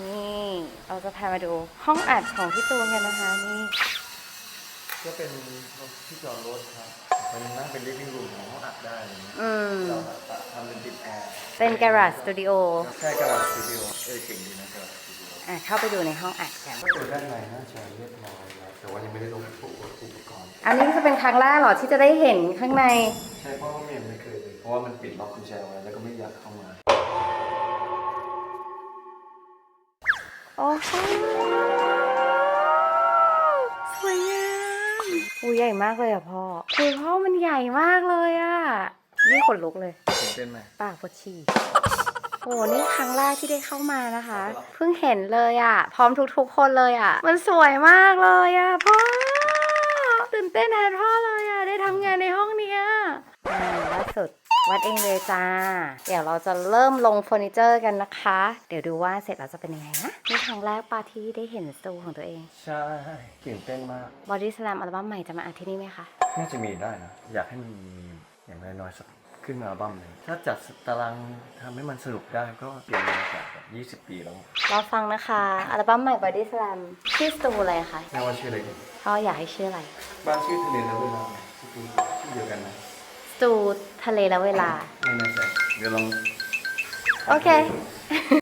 นี่เราจะพามาดูห้องอัดของพี่ตูนกันนะคะนี่ก็เป็นที่จอดรถครับ มันนั่งเป็น living room ของห้องอัดได้อะไรเงี้ยอืมเราแบบทำเป็นติดแอร์เป็นการา g สตูดิโอใช่กระดาษสตูดิโอเออเก่งดีนะกระดาษสตูดิโออะเข้าไปดูในห้องอัดกัน ก็ตัวด้านในน่าจะเรียบร้อยแล้วแต่ว่ายังไม่ได้ลงอุปกรณ์ อันนี้จะเป็นครั้งแรกเหรอที่จะได้เห็นข้างใน ใช่เพราะว่าไม่ไม่เคยเลยเพราะว่ามันปิดล็อกกุญแจไว้แล้วก็ไม่อยากเข้ามา อ้โหสวยงามอูใหญ่มากเลยอะพ่อคือพ่อมันใหญ่มากเลยอะ นี่ขนลุกเลยตื่นเต้นไหมปากปวดฉี่โอ้นี่ครั้งแรกที่ได้เข้ามานะคะ เพิ่งเห็นเลยอะ พร้อมทุกๆคนเลยอะ มันสวยมากเลยอะพ่อตื่นเต้นแทนพ่อเลยอะ ได้ทำงานในห้องเนี้ยอ่าล่าสุด วัดเองเลยจ้า เดี๋ยวเราจะเริ่มลงเฟอร์นิเจอร์กันนะคะ เดี๋ยวดูว่าเสร็จแล้วจะเป็นยังไงนะ นี่ครั้งแรกปาที่ได้เห็นสตูของตัวเอง ใช่ตื่นเต้นมาก Body Slam อัลบั้มใหม่จะมาอัดที่นี่ไหมคะ น่าจะมีได้นะ อยากให้มันมีอย่างน้อยๆสักขึ้นอัลบั้มหนึ่งถ้าจัดตารางทำให้มันสนุกได้ก็เปลี่ยนมาจากแบบ20 ปีแล้ว เราฟังนะคะ อัลบั้มใหม่ Body Slam ชื่อสตูอะไรคะแม่ว่าชื่ออะไรดีพ่ออยากให้ชื่ออะไร บ้านชื่อทะเลแล้วเวลาชื่อชื่อเดียวกันนะ สตูทะเลและเวลา ไม่แน่ใจเดี๋ยวลอง โอเค